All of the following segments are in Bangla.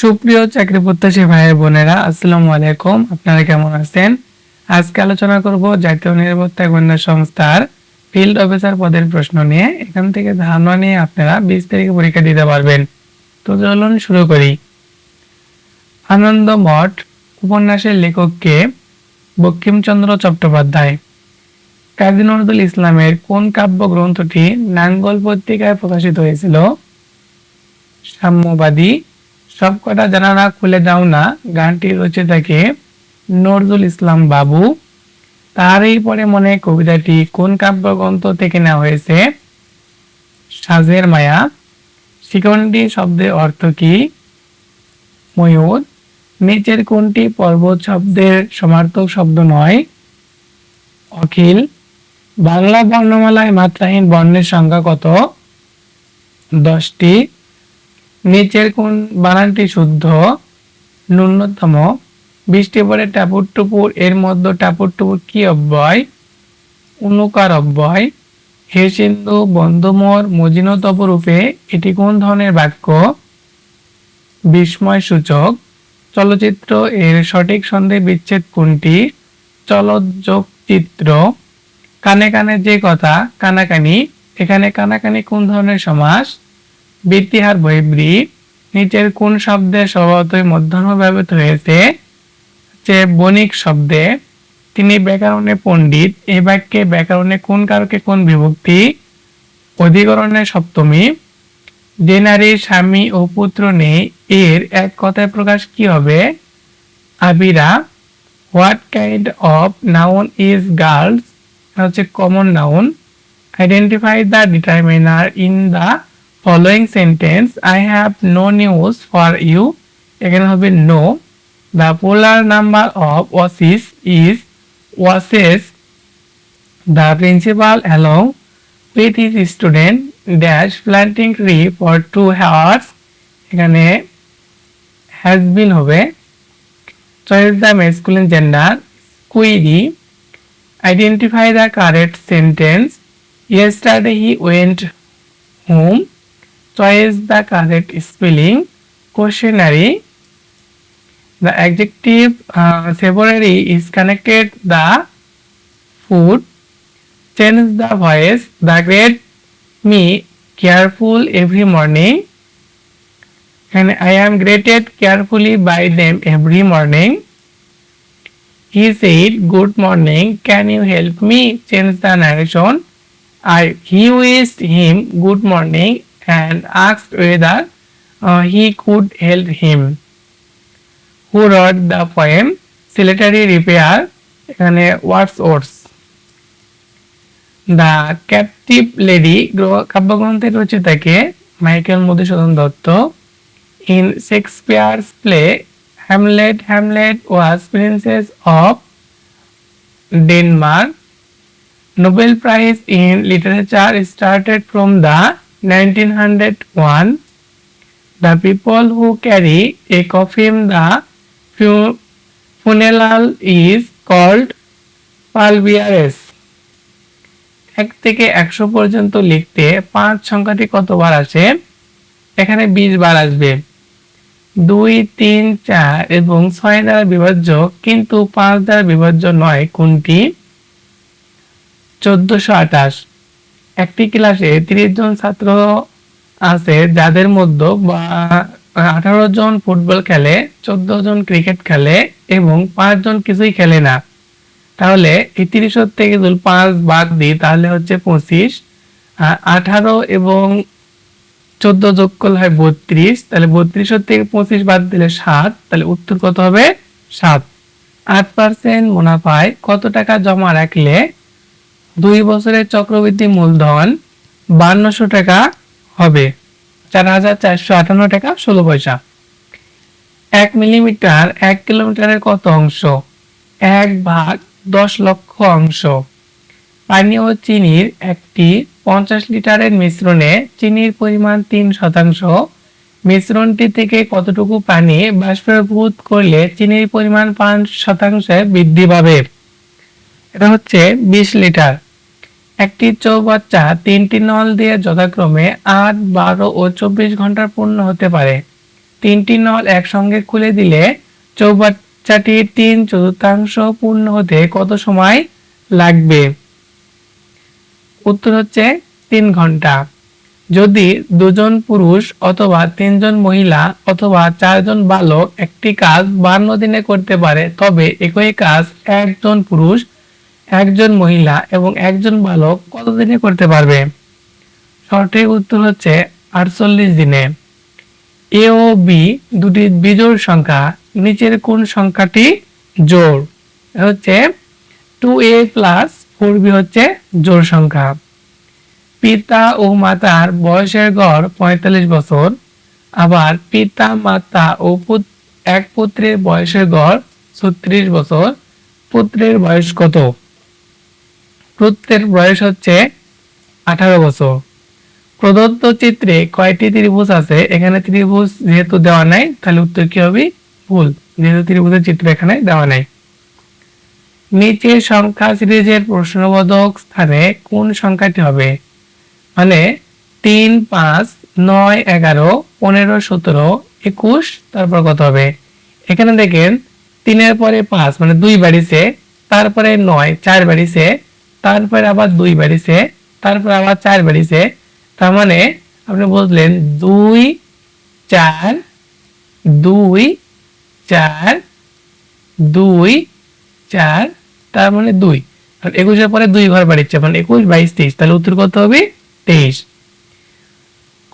সুপ্রিয় চাকরি প্রত্যাশী ভাই বোনেরা, আসসালামু আলাইকুম। আপনারা কেমন আছেন? আজকে আলোচনা করব জাতীয় নিরাপত্তা গোয়েন্দা সংস্থার ফিল্ড অফিসার পদের প্রশ্ন নিয়ে। এখান থেকে ধারণা নিয়ে আপনারা বিশ তারিখে পরীক্ষা দিতে পারবেন। তো চলুন শুরু করি। আনন্দ মঠ উপন্যাসের লেখককে বঙ্কিমচন্দ্র চট্টোপাধ্যায়। কাজী নজরুল ইসলামের কোন কাব্য গ্রন্থটি নাঙ্গল পত্রিকায় প্রকাশিত হয়েছিল? সাম্যবাদী সবকটা জানালা খুলে দাও না, গানটি রচিতাকে নজরুল ইসলাম বাবু। তারই পরে মনে কবিতাটি কোন কাব্যগ্রন্থ থেকে নেওয়া হয়েছে? সাজের মায়া। শিকন্ডি শব্দের অর্থ কি? ময়ূর। নিচের কোনটি পর্বত শব্দের সমার্থক শব্দ নয়? অখিল। বাংলা বর্ণমালায় মাত্রাহীন বর্ণের সংখ্যা কত? দশটি। নিচের কোন বানানটি শুদ্ধ, ন্যূনতম। বৃষ্টি পরে টাপুর টুপুর এর মধ্যে টাপুর টুপুর কি অব্যয়? অনুকার অব্যয়। হে সিন্ধু বন্ধুমোর মজিনতপ রূপে এটি কোন ধরনের বাক্য? বিস্ময় সূচক। চলচ্চিত্র এর সঠিক সন্দেহ বিচ্ছেদ কোনটি? চলযোগ চিত্র কানে কানে যে কথা, কানাকানি। এখানে কানাকানি কোন ধরনের সমাস? বৃত্তিহার বহিব্রী নিচের কোন শব্দে স্বভাবতই মধ্যম ব্যবহৃত হয়েছে? যে বণিক শব্দে। তিনি ব্যাকরণে পণ্ডিত। এই বাক্যে ব্যাকরণে কোন কারকে কোন বিভক্তি? অধিকরণে সপ্তমী। যে নারীর স্বামী ও পুত্র নেই, এর এক কথায় প্রকাশ কি হবে? আবিরা, what kind of noun is girls? হচ্ছে common noun. Identify the determiner in the following sentence I have no news for you এখানে হবে no the plural number of oasis is oases the principal along with his student dash planting tree for two hours এখানে হ্যাজ বিন হবে। Choice the masculine gender query identify the correct sentence. Yesterday he went home. Choice the correct spelling questionary the adjective uh, is connected the food change the voice the great me careful every morning and i am greeted carefully by them every morning he said, Good morning, can you help me? Change the narration. I he wished him good morning and asked whether uh, he could help him. Who wrote the poem? Silatory repair. এখানে Wordsworth the captive lady কাব্যগ্রন্থের রচিতাকে Michael Madhusudan Dutt in Shakespeare's play Hamlet Hamlet was princess of Denmark. Nobel Prize in Literature started from the 1901. The people who carry a coffin, the fu- funeral is called pallbearers. এক থেকে একশো পর্যন্ত লিখতে পাঁচ সংখ্যাটি কতবার আসে এখানে বিশ বার আসবে দুই, তিন, চার এবং ছয় দ্বারা বিভাজ্য, কিন্তু পাঁচ দ্বারা বিভাজ্য নয়, কোনটি চোদ্দশো আঠাশ একটি ক্লাসে তিরিশ জন ছাত্র আছে যাদের মধ্যে আঠারো জন ফুটবল খেলে, চোদ্দ জন ক্রিকেট খেলে এবং পাঁচ জন কিছুই খেলে না। তাহলে এই তিরিশ থেকে যদি পাঁচ বাদ দিই, তাহলে হচ্ছে পঁচিশ। আঠারো এবং চোদ্দ যোগ করলে হয় বত্রিশ। তাহলে বত্রিশ থেকে পঁচিশ বাদ দিলে সাত। তাহলে উত্তর কত হবে? সাত। আট পার্সেন্ট মুনাফায় কত টাকা জমা রাখলে দুই বছরের চক্রবৃদ্ধি মূলধন বান্নশো টাকা হবে। চার হাজার চারশো আটান্ন টাকা ষোলো পয়সা। এক মিলিমিটার, এক কিলোমিটারের কত অংশ? এক ভাগ দশ লক্ষ অংশ। পানি ও চিনির একটি পঞ্চাশ লিটারের মিশ্রণে চিনির পরিমাণ তিন শতাংশ। মিশ্রণটি থেকে কতটুকু পানি বাষ্পীভূত করলে চিনির পরিমাণ পাঁচ শতাংশে বৃদ্ধি পাবে? এটা হচ্ছে বিশ লিটার। একটি চৌবাচ্চা তিনটি নল দিয়ে যথাক্রমে আট, বারো ও চব্বিশ ঘণ্টার পূর্ণ হতে পারে। তিনটি নল একসঙ্গে খুলে দিলে চৌবাচ্চাটির তিন চতুর্থাংশ পূর্ণ হতে কত সময় লাগবে? উত্তর হচ্ছে তিন ঘণ্টা। যদি দুজন পুরুষ অথবা তিনজন মহিলা অথবা চারজন বালক একটি কাজ বান্ন দিনে করতে পারে, তবে একই কাজ একজন পুরুষ একজন মহিলা এবং একজন বালক কত দিনে করতে পারবে? সঠিক উত্তর হচ্ছে আটচল্লিশ দিনে। এ ও বি দুটি বিজোড় সংখ্যা, নিচের কোন সংখ্যাটি জোড়? হচ্ছে two A plus four B হচ্ছে জোড় সংখ্যা। পিতা ও মাতার বয়সের গড় পঁয়তাল্লিশ বছর, আবার পিতা, মাতা ও এক পুত্রের বয়সের গড় ছত্রিশ বছর, পুত্রের বয়স কত? পুত্রের বয়স হচ্ছে আঠারো বছর। প্রদত্ত চিত্রে কয়টি ত্রিভুজ আছে? এখানে ত্রিভুজ যেহেতু দেওয়া নাই, তাহলে উত্তর কি হবে? ভুল। যেহেতু ত্রিভুজের চিত্র এখানে দেওয়া নাই। নিচে সংখ্যা সিরিজের প্রশ্নবোধক স্থানে কোন সংখ্যাটি হবে? মানে তিন, পাঁচ, নয়, এগারো, পনেরো, সতেরো, একুশ, তারপর কত হবে? এখানে দেখেন, তিনের পরে পাঁচ মানে দুই বাড়িছে, তারপরে নয়, চার বাড়িছে তারপরে আবার দুই বাড়িছে, তারপর আবার চার বাড়িছে। তার মানে আপনি বুঝলেন, দুই, চার দুই চার দুই, চার, তার মানে দুই। আর একুশের পরে দুই ঘর বাড়িচ্ছে মানে একুশ, বাইশ, তেইশ। তাহলে উত্তর কত হবে তেইশ।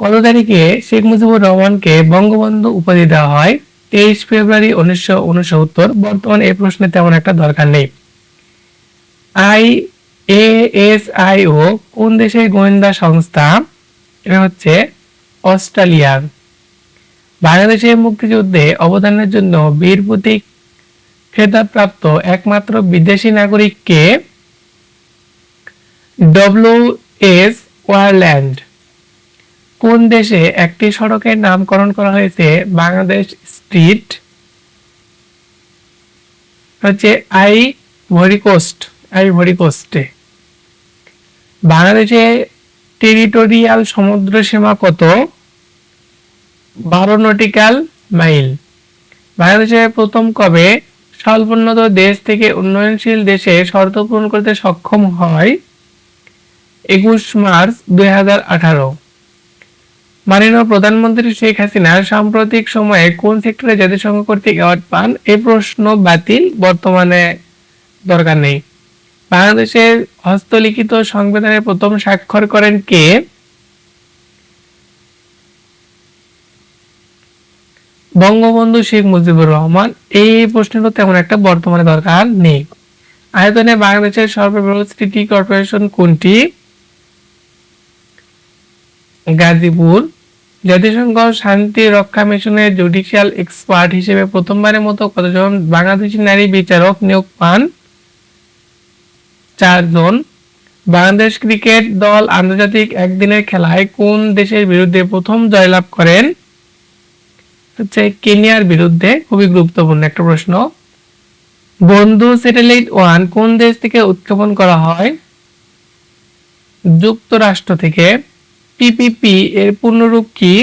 কত তারিখে শেখ মুজিবুর রহমানকে বঙ্গবন্ধু উপাধি দেওয়া হয়? তেইশ ফেব্রুয়ারি উনিশশো উনসত্তর। বর্তমানে এই প্রশ্নে তেমন একটা দরকার নেই। আই এ এস আই ও কোন দেশের গোয়েন্দা সংস্থা? এটা হচ্ছে অস্ট্রেলিয়ার। বাংলাদেশের মুক্তিযুদ্ধে অবদানের জন্য বীর প্রতীক খেতাবপ্রাপ্ত একমাত্র বিদেশি নাগরিককে ডব্লিউ এস ওয়ারল্যান্ড। কোন দেশে একটি সড়কের নামকরণ করা হয়েছে? বাংলাদেশ স্ট্রিট। হচ্ছে আই ভরিকোস্ট আই ভরিকোস্টে বাংলাদেশে টেরিটোরিয়াল সমুদ্র সীমা কত? বারো নটিক্যাল মাইল। বাংলাদেশে প্রথম কবে স্বল্পোন্নত দেশ থেকে উন্নয়নশীল দেশে শর্ত পূরণ করতে সক্ষম হয়? একুশ মার্চ দুই হাজার আঠারো। মাননীয় প্রধানমন্ত্রী শেখ হাসিনা সাম্প্রতিক সময়ে কোন সেক্টরে জাতিসংঘ কর্তৃক অ্যাওয়ার্ড পান? এই প্রশ্ন বাতিল, বর্তমানে দরকার নেই। বাংলাদেশের হস্তলিখিত সংবিধানে প্রথম স্বাক্ষর করেন কে? বঙ্গবন্ধু শেখ মুজিবুর রহমান। এই প্রশ্নের তেমন একটা বর্তমানে দরকার নেই। আয়তনে বাংলাদেশের সর্ববৃহৎ সিটি কর্পোরেশন কোনটি? গাজীপুর। জাতিসংঘ শান্তি রক্ষা মিশনের জুডিশিয়াল এক্সপার্ট হিসেবে প্রথমবারের মতো কতজন বাংলাদেশি নারী বিচারক নিয়োগ পান? চারজন। বাংলাদেশ ক্রিকেট দল আন্তর্জাতিক একদিনের খেলায় কোন দেশের বিরুদ্ধে প্রথম জয়লাভ করেন? হচ্ছে কেনিয়ার বিরুদ্ধে, খুবই গুরুত্বপূর্ণ একটা প্রশ্ন। বন্ধু স্যাটেলাইট ওয়ান কোন দেশ থেকে উৎক্ষেপণ করা হয়? যুক্তরাষ্ট্র থেকে। পিপিপি এর পূর্ণরূপ কি?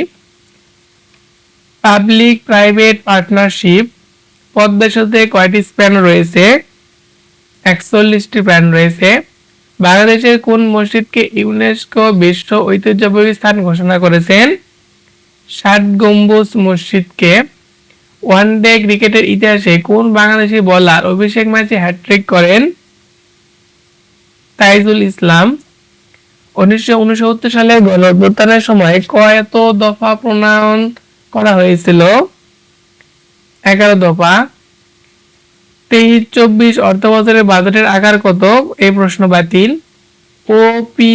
Public private partnership. পদ্মা সেতুতে কয়টি স্প্যান রয়েছে? একচল্লিশটি প্যান রয়েছে। বাংলাদেশের কোন মসজিদকে ইউনেস্কো বিশ্ব ঐতিহ্যবাহী স্থান ঘোষণা করেছেন? ষাট গম্বুজ মসজিদকে ওয়ান ডে ক্রিকেটের ইতিহাসে কোন বাংলাদেশি বলার অভিষেক ম্যাচে হ্যাট্রিক করেন? তাইজুল ইসলাম। উনিশশো উনসত্তর সালে গণঅভ্যুত্থানের সময় কয়ত দফা প্রণয়ন করা হয়েছিল। এগারো দফা। তেইশ, চব্বিশ অর্থ বছরের বাজেটের আকার কত? এই প্রশ্ন বাতিল। ও পি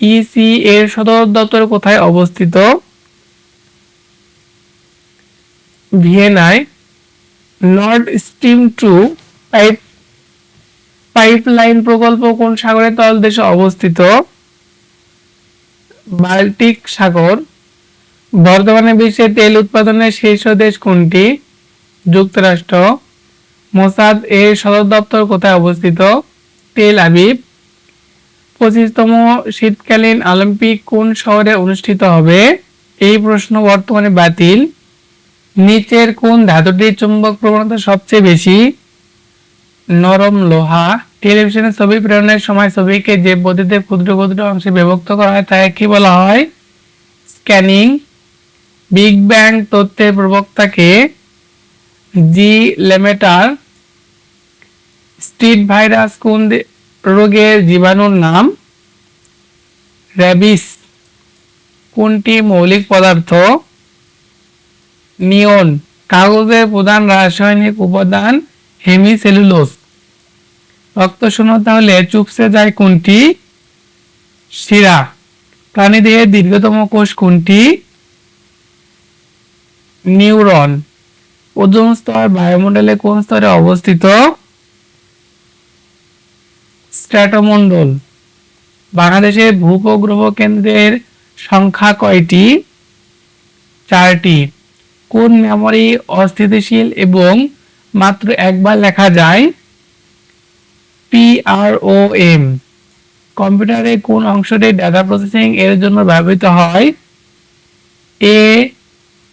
ইসি এর সদর দপ্তর কোথায় অবস্থিত? ভিয়েনায়। North Stream two pipe pipeline প্রকল্প কোন সাগরের তলদেশে অবস্থিত? বাল্টিক সাগর। বর্তমানে বিশ্বে তেল উৎপাদনের শীর্ষ দেশ কোনটি? যুক্তরাষ্ট্র। মোসাদ এর সদর দপ্তর কোথায় অবস্থিত? Tel Aviv. পঁচিশতম শীতকালীন অলিম্পিক কোন শহরে অনুষ্ঠিত হবে? এই প্রশ্ন বর্তমানে বাতিল। নিচের কোন ধাতুটির চুম্বক প্রবণতা সবচেয়ে বেশি? নরম লোহা। টেলিভিশনে ছবি প্রেরণের সময় ছবিকে যে পদ্ধতিতে ক্ষুদ্র ক্ষুদ্র অংশে বিভক্ত করা হয় তাকে কি বলা হয়? স্ক্যানিং। বিগ ব্যাং তথ্যের প্রবক্তাকে জি লেমেটার স্ট্রিট ভাইরাস কোন রোগের জীবাণুর নাম? র্যাবিস। কোনটি মৌলিক পদার্থ? নিয়ন কাগজের প্রধান রাসায়নিক উপাদান হেমিসেলুলোজ। রক্ত শূন্যতা হলে চুপসে যায় কোনটি? শিরা। প্রাণীদেহের দীর্ঘতম কোষ কোনটি? নিউরন। ওজোন স্তর বায়ুমণ্ডলে কোন স্তরে অবস্থিত? স্ট্র্যাটোমন্ডল বাংলাদেশের ভূপগ্রহ কেন্দ্রের সংখ্যা কয়টি? চারটি। কোন মেমরি অস্থিতিশীল এবং মাত্র একবার লেখা যায়? পিআরওএম কম্পিউটারে কোন অংশটি ডাটা প্রসেসিং এর জন্য ব্যবহৃত হয়? A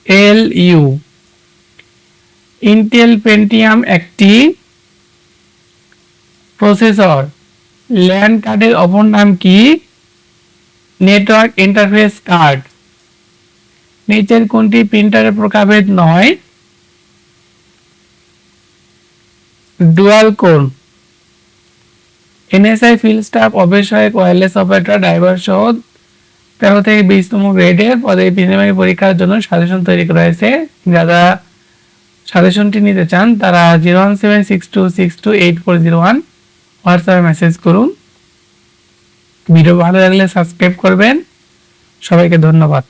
L U Intel Pentium একটি প্রসেসর ল্যান্ড কার্ডের অপর নাম কি? Network interface card. নিচের কোনটি প্রিন্টারের প্রকারভেদ নয়? Dual core NSI field staff অবশ্যক ওয়্যারলেস অপারেটর, ড্রাইভার সহ তেরো থেকে বিশতম গ্রেডের পদে প্রিলিমিনারি পরীক্ষার জন্য সাজেশন তৈরি করা হয়েছে যারা সাজেশনটি নিতে চান, তারা zero one seven six two six two eight four zero one হোয়াটসঅ্যাপে মেসেজ করুন। ভিডিও ভালো লাগলে সাবস্ক্রাইব করবেন। সবাইকে ধন্যবাদ।